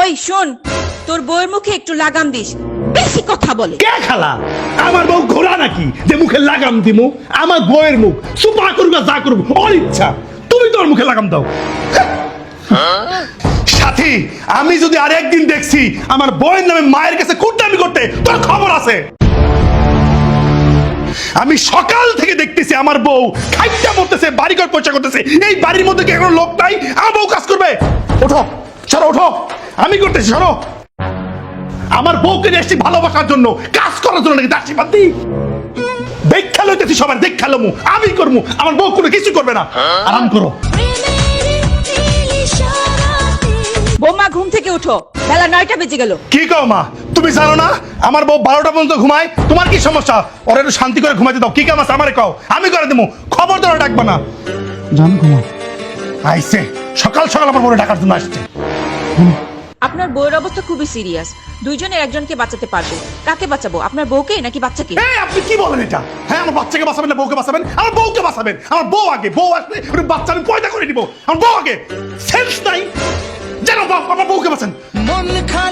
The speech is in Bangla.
ওই, শোন, তোর বউয়ের মুখে একটু লাগাম দিস, বেশি কথা বলে। কে খালা? আমার বউ ঘোড়া নাকি? যে মুখে লাগাম দিমু, আমার বউয়ের মুখ, সুপা করবে যা করব ওর ইচ্ছা। তুমি তোর মুখে লাগাম দাও। সাথী, আমি যদি আর একদিন দেখছি আমার বউয়ের নামে মায়ের কাছে কুটনামি করতে, তোর খবর আছে। আমি সকাল থেকে দেখতেছি আমার বউ খাইটা মরতেছে, বাড়িঘর পয়সা করতেছে। এই বাড়ির মধ্যে কি কোনো লোক নাই? আমার বউ কাজ করবে। ওঠো, সরো, ওঠো। আমি করতেছি সরো আমার বউকে নিয়ে এসছি ভালোবাসার জন্য কাজ করার জন্য নাকি দাসী বাদ দিই দেখা লইতেছি সবার দেখা লমু আমি করমু আমার বউ কোনো কিছু করবে না। আরাম করো। বৌমা ঘুম থেকে উঠো। বেলা নয়টা বেজে গেল। কি কও মা? তুমি জানো না আমার বউ বারোটা পর্যন্ত ঘুমায় তোমার কি সমস্যা? ওরা একটু শান্তি করে ঘুমাইতে দাও। কি কাম আছে? আমারে কও। আমি করে দেবো খবর তোরা ডাকবা না। জান ঘুমা আইসে। সকাল সকাল আমার বউরে ডাকার জন্য আসছে। আপনার বউয়ের অবস্থা খুবই সিরিয়াস। দুইজনের একজনকে বাঁচাতে পারবে। কাকে বাঁচাবো? আপনার বউকে নাকি বাচ্চাকে? হ্যাঁ আপনি কি বলেন এটা? হ্যাঁ আমার বাচ্চাকে বাঁচাবেন না বউকে বাঁচাবেন? আমার বউকে বাঁচাবেন? আমার বউ আগে বউ আসলে ওটা বাচ্চা আমি পয়দা করে দিব আমার বউ আগে। সেন্স নাই। যেন বাপ আমার বউকে বাঁচান। মন খা